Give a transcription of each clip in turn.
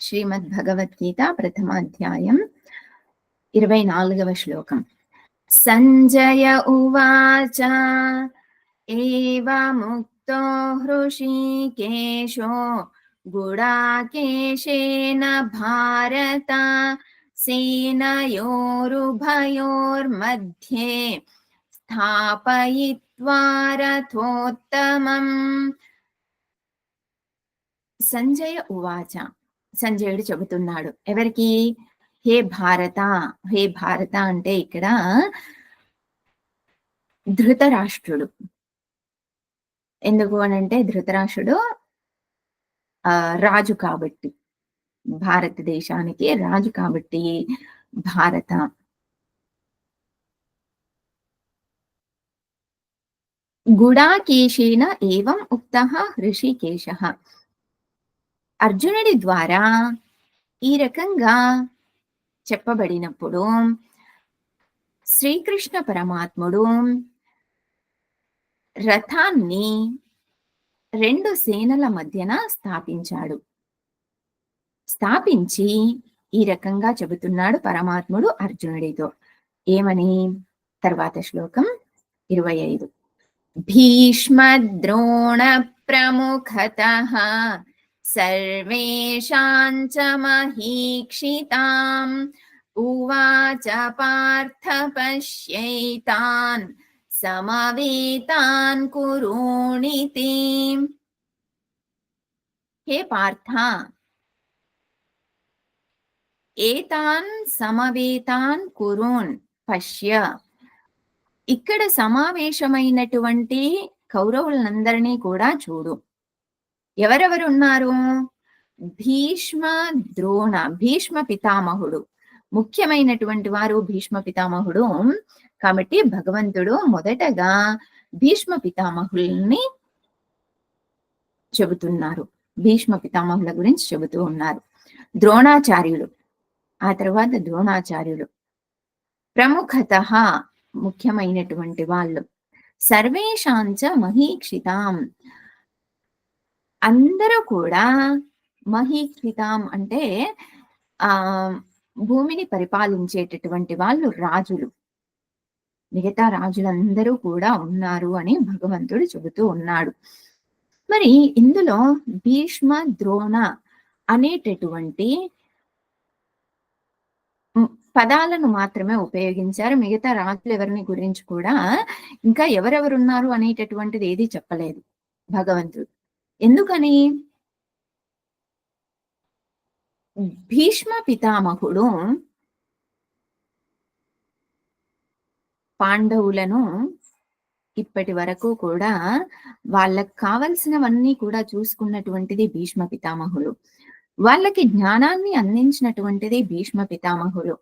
श्रीमद्भगवद्गीता प्रथमाध्यायम् इरवै नालुगव श्लोकम् सञ्जय उवाच, एवमुक्तो हृषिकेशो, गुडाकेशेन भारत, सेनयोरुभयोर्मध्ये स्थापयित्वा रथोत्तमम्। सञ्जय उवाच సంజయుడు చెబుతున్నాడు. ఎవరికి? హే భారత హే భారత అంటే ఇక్కడ ధృతరాష్ట్రుడు. ఎందుకు అని అంటే ధృతరాష్ట్రుడు ఆ రాజు కాబట్టి. భారతదేశానికి రాజు కాబట్టి భారత. గుడాకేశేన ఏవం ఉక్త హృషికేశ అర్జునుడి ద్వారా ఈ రకంగా చెప్పబడినప్పుడు శ్రీకృష్ణ పరమాత్ముడు రథాన్ని రెండు సేనల మధ్యన స్థాపించాడు. స్థాపించి ఈ రకంగా చెబుతున్నాడు పరమాత్ముడు అర్జునుడితో. ఏమని? తర్వాత శ్లోకం ఇరవై ఐదు. భీష్మద్రోణ ప్రముఖత सर्वेषां च महीक्षिताम् उवाच पार्थ पश्यैतान् समवेतान् कुरूणिति हे पार्थ ఏతాన్ సమవేతాన్ కురున్ పశ్య ఇక్కడ సమావేశమైనటువంటి కౌరవులందరినీ కూడా చూడు ఎవరెవరు ఉన్నారు భీష్మ ద్రోణ భీష్మ పితామహుడు. ముఖ్యమైనటువంటి వారు భీష్మ పితామహుడు. కాబట్టి భగవంతుడు మొదటగా భీష్మ పితామహుల్ని చెబుతున్నారు. భీష్మ పితామహుల గురించి చెబుతూ ఉన్నారు. ద్రోణాచార్యులు. ఆ తర్వాత ద్రోణాచార్యులు. ప్రముఖత ముఖ్యమైనటువంటి వాళ్ళు. సర్వేషాంచ మహీక్షితాం. అందరూ కూడా మహీకృతం అంటే ఆ భూమిని పరిపాలించేటటువంటి వాళ్ళు రాజులు. మిగతా రాజులందరూ కూడా ఉన్నారు అని భగవంతుడు చెబుతూ ఉన్నాడు. మరి ఇందులో భీష్మ ద్రోణ అనేటటువంటి పదాలను మాత్రమే ఉపయోగించారు. మిగతా రాజులు ఎవరిని గురించి కూడా ఇంకా ఎవరెవరున్నారు అనేటటువంటిది ఏది చెప్పలేదు భగవంతుడు. ఎందుకని? భీష్మ పితామహుడు పాండవులను ఇప్పటి వరకు కూడా వాళ్ళకు కావలసినవన్నీ కూడా చూసుకున్నటువంటిది భీష్మ పితామహుడు. వాళ్ళకి జ్ఞానాన్ని అందించినటువంటిది భీష్మ పితామహులు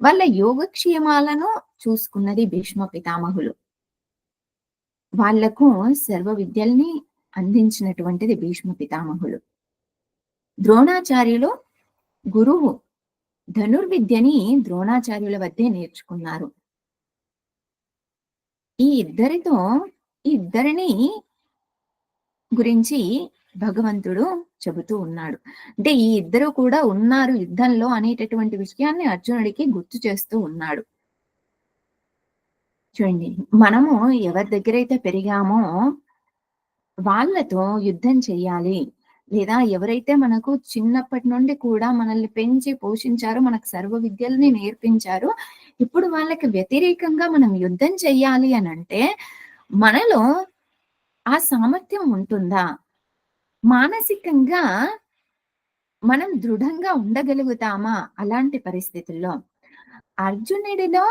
వాళ్ళ యోగక్షేమాలను చూసుకున్నది భీష్మ పితామహులు వాళ్ళకు సర్వ విద్యల్ని అందించినటువంటిది భీష్మ పితామహులు. ద్రోణాచార్యులు గురువు ధనుర్విద్యని ద్రోణాచార్యుల వద్దే నేర్చుకున్నారు. ఈ ఇద్దరితో ఈ ఇద్దరిని గురించి భగవంతుడు చెబుతూ ఉన్నాడు. అంటే ఈ ఇద్దరు కూడా ఉన్నారు యుద్ధంలో అనేటటువంటి విషయాన్ని అర్జునుడికి గుర్తు చేస్తూ ఉన్నాడు. చూడండి మనము ఎవరి దగ్గర అయితే పెరిగామో వాళ్ళతో యుద్ధం చెయ్యాలి లేదా ఎవరైతే మనకు చిన్నప్పటి నుండి కూడా మనల్ని పెంచి పోషించారో మనకు సర్వ విద్యల్ని నేర్పించారో ఇప్పుడు వాళ్ళకి వ్యతిరేకంగా మనం యుద్ధం చెయ్యాలి అని అంటే మనలో ఆ సామర్థ్యం ఉంటుందా? మానసికంగా మనం దృఢంగా ఉండగలుగుతామా? అలాంటి పరిస్థితుల్లో. అర్జునుడిలో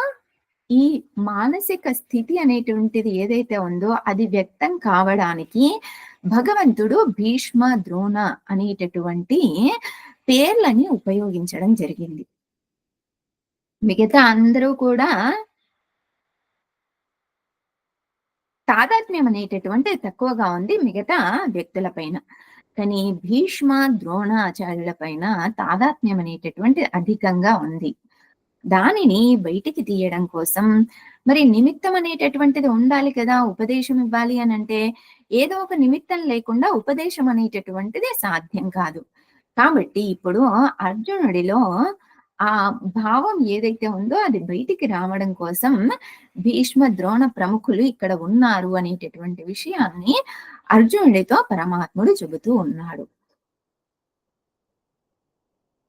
ఈ మానసిక స్థితి అనేటువంటిది ఏదైతే ఉందో అది వ్యక్తం కావడానికి భగవంతుడు భీష్మ ద్రోణ అనేటటువంటి పేర్లని ఉపయోగించడం జరిగింది. మిగతా అందరూ కూడా తాదాత్మ్యం అనేటటువంటి తక్కువగా ఉంది మిగతా వ్యక్తుల పైన. కానీ భీష్మ ద్రోణాచార్యుల పైన తాదాత్మ్యం అనేటటువంటి అధికంగా ఉంది. దానిని బయటికి తీయడం కోసం మరి నిమిత్తం అనేటటువంటిది ఉండాలి కదా ఉపదేశం ఇవ్వాలి అని అంటే ఏదో ఒక నిమిత్తం లేకుండా ఉపదేశం అనేటటువంటిది సాధ్యం కాదు. కాబట్టి ఇప్పుడు అర్జునుడిలో ఆ భావం ఏదైతే ఉందో అది బయటికి రావడం కోసం భీష్మ ద్రోణ ప్రముఖులు ఇక్కడ ఉన్నారు అనేటటువంటి విషయాన్ని అర్జునుడితో పరమాత్ముడు చెబుతూ ఉన్నాడు.